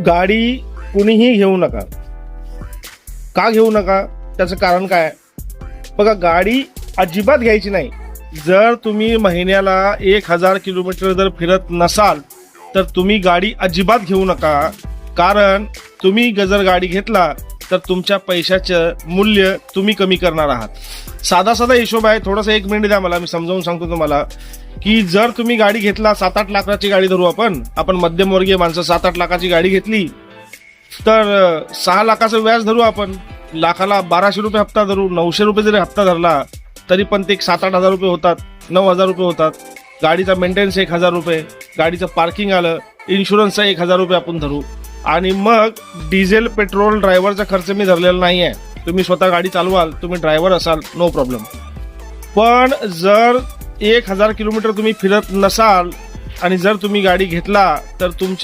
गाडी कुणीही घेऊ नका. का घेऊ नका? त्याचं कारण काय? बघा गाडी अजिबात घ्यायची नाही. जर तुम्ही महिन्याला एक हजार किलोमीटर जर फिरत नसाल तर तुम्ही गाडी अजिबात घेऊ नका. कारण तुम्ही जर गाडी घेतला तर तुमच्या पैशाचं मूल्य तुम्ही कमी करणार आहात. साधा साधा हिशोब आहे. थोडासा एक मिनिट द्या मला. मी समजावून सांगतो तुम्हाला की जर तुम्ही गाडी घेतला सात आठ लाखाची गाडी धरू आपण आपण मध्यमवर्गीय माणसं सात आठ लाखाची गाडी घेतली तर सहा लाखाचं व्याज धरू आपण. लाखाला बाराशे रुपये हप्ता धरू नऊशे रुपये जरी हप्ता धरला तरी पण ते एक सात आठ हजार रुपये होतात नऊ हजार रुपये होतात. गाडीचा मेंटेनन्स एक हजार रुपये गाडीचं पार्किंग आलं इन्शुरन्सचा एक हजार रुपये आपण धरू. आणि मग डिझेल पेट्रोल ड्रायव्हरचा खर्च मी धरलेला नाही आहे तुम्ही स्वतः गाडी चालवाल तुम्ही ड्रायव्हर असाल नो प्रॉब्लेम पण जर एक हजार किलोमीटर तुम्ही फिरत नसाल आणि जर तुम्ही गाडी घेतला तर तुमचे